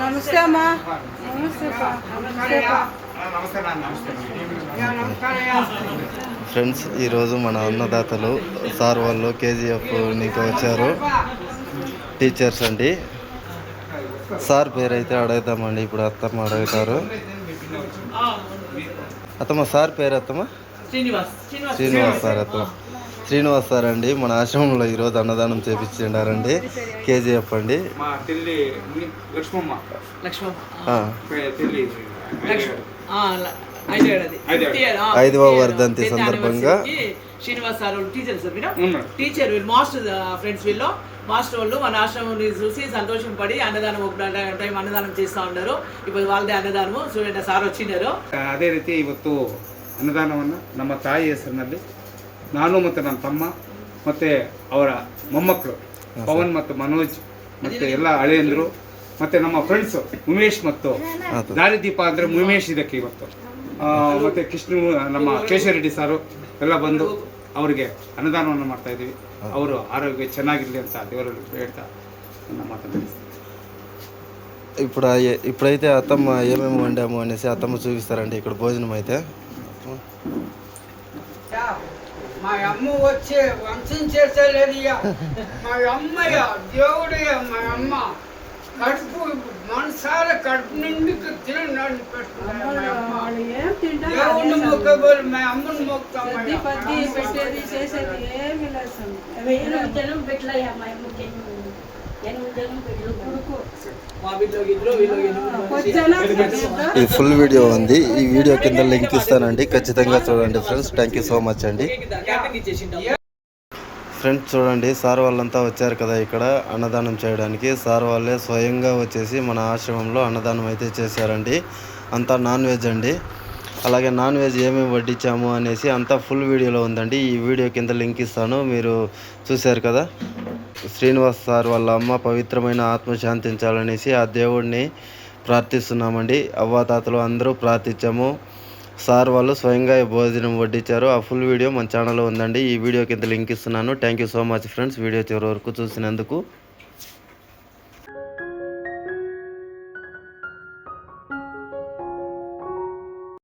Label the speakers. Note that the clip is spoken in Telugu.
Speaker 1: నమస్తే అమ్మా.
Speaker 2: ఫ్రెండ్స్ ఈరోజు మన అన్నదాతలు సార్ వాళ్ళు కేజీఎఫ్ నీకు వచ్చారు. టీచర్స్ అండి. సార్ పేరు అయితే అడుగుతామండి ఇప్పుడు అత్తమ్మ అడుగుతారు. అత్తమ్మ సార్ పేరు అత్తమ్మ?
Speaker 3: శ్రీనివాస్ శ్రీనివాస్.
Speaker 2: శ్రీనివాస్ సార్ అత్తమ్మ. శ్రీనివాస్ సార్ అండి మన ఆశ్రమంలో ఈరోజు అన్నదానం చేపించిండారండి కేజీఎఫ్ అండి
Speaker 4: మా తెల్లి లక్ష్మమ్మ
Speaker 3: లక్ష్మణ్
Speaker 2: ఆ,
Speaker 4: తెల్లి
Speaker 3: లక్ష్మణ్ ఐదు ఏడాది
Speaker 4: ఐదు
Speaker 3: Fifth year, ఆ,
Speaker 2: ఐదవ
Speaker 3: fifth year,
Speaker 2: వర్ధంతి
Speaker 3: tenth
Speaker 2: సందర్భంగా
Speaker 3: anniversary కి శ్రీనివాస్ సార్ వాళ్ళు టీచర్ సార్ మీరు
Speaker 4: ఉన్నారు.
Speaker 3: టీచర్ వీళ్ళు మాస్టర్ ఫ్రెండ్స్ వీళ్ళు మాస్టర్ వాళ్ళు మన ఆశ్రమం చూసి సంతోషం పడి అన్నదానం ఒక టైం అన్నదానం చేస్తూ ఉన్నారు ఇప్పుడు వాళ్ళదే అన్నదానము చూడండి సార్ వచ్చినారు
Speaker 4: ಅದೇ ರೀತಿ ಇವತ್ತು ಅನ್ನದಾನವನ್ನು ನಮ್ಮ ತಾಯಿ ಹೆಸರಿನಲ್ಲಿ ನಾನು ಮತ್ತು ನನ್ನ ತಮ್ಮ ಮತ್ತು ಅವರ ಮೊಮ್ಮಕ್ಕಳು ಪವನ್ ಮತ್ತು ಮನೋಜ್ ಮತ್ತು ಎಲ್ಲ ಹಳೆಯಂದರು ಮತ್ತು ನಮ್ಮ ಫ್ರೆಂಡ್ಸು ಉಮೇಶ್ ಮತ್ತು
Speaker 2: ಆತು.
Speaker 4: ದಾರಿದೀಪ ಅಂದರೆ ಉಮೇಶ್ ಇದಕ್ಕೆ ಇವತ್ತು ಆ, ಮತ್ತು ಕೃಷ್ಣ ನಮ್ಮ ಕೇಶವರೆಡ್ಡಿ ಸಾರು ಎಲ್ಲ ಬಂದು ಅವರಿಗೆ ಅನ್ನದಾನವನ್ನು ಮಾಡ್ತಾ ಇದ್ದೀವಿ ಅವರು ಆರೋಗ್ಯ ಚೆನ್ನಾಗಿರಲಿ ಅಂತ ದೇವರಲ್ಲಿ ಹೇಳ್ತಾ ನನ್ನ ಮಾತನ್ನು
Speaker 2: ఇప్పుడు ఆ- ఇప్పుడైతే అత్తమ్మ ఏమేమి వండాము అనేసి అత్తమ్మ చూపిస్తారండి ఇక్కడ భోజనం అయితే
Speaker 5: మా అమ్మ వచ్చే వంశం చేసేలేదయ్యా. మా అమ్మయ్య దేవుడయ్య మా అమ్మ. కడుపు మనసార కడుపు నిండి తిని నన్ను పెట్టుకున్నాడు మా అమ్మ.
Speaker 1: వాళ్ళు ఏం తింటారు?
Speaker 5: దేవుడిని మొక్కబోలు మా అమ్మని మొక్కుతాం
Speaker 1: పెట్టేది చేసేది ఏమి లేదు.
Speaker 6: జనం పెట్టలయ్యా మా అమ్మకి?
Speaker 2: ఇది ఫుల్ వీడియో ఉంది. ఈ వీడియో కింద లింక్ ఇస్తానండి. ఖచ్చితంగా చూడండి friends. Thank you so much అండి. ఫ్రెండ్స్ చూడండి. సార్ వాళ్ళంతా వచ్చారు కదా ఇక్కడ అన్నదానం చేయడానికి. సార్ వాళ్ళే స్వయంగా వచ్చేసి మన ఆశ్రమంలో అన్నదానం అయితే చేశారండి. అంతా నాన్ వెజ్ అండి. అలాగే నాన్ వెజ్ ఏమేమి వడ్డించాము అనేసి అంతా ఫుల్ వీడియోలో ఉందండి. ఈ వీడియో కింద లింక్ ఇస్తాను. మీరు చూశారు కదా. శ్రీనివాస్ సార్ వాళ్ళ అమ్మ పవిత్రమైన ఆత్మ శాంతించాలనేసి ఆ దేవుడిని ప్రార్థిస్తున్నామండి. అవ్వాతాతలు అందరూ ప్రార్థించాము. సార్ వాళ్ళు స్వయంగా భోజనం వడ్డించారు. ఆ ఫుల్ వీడియో మన ఛానల్లో ఉందండి. ఈ వీడియో కింద లింక్ ఇస్తున్నాను. Thank you so much friends video చివరి వరకు చూసినందుకు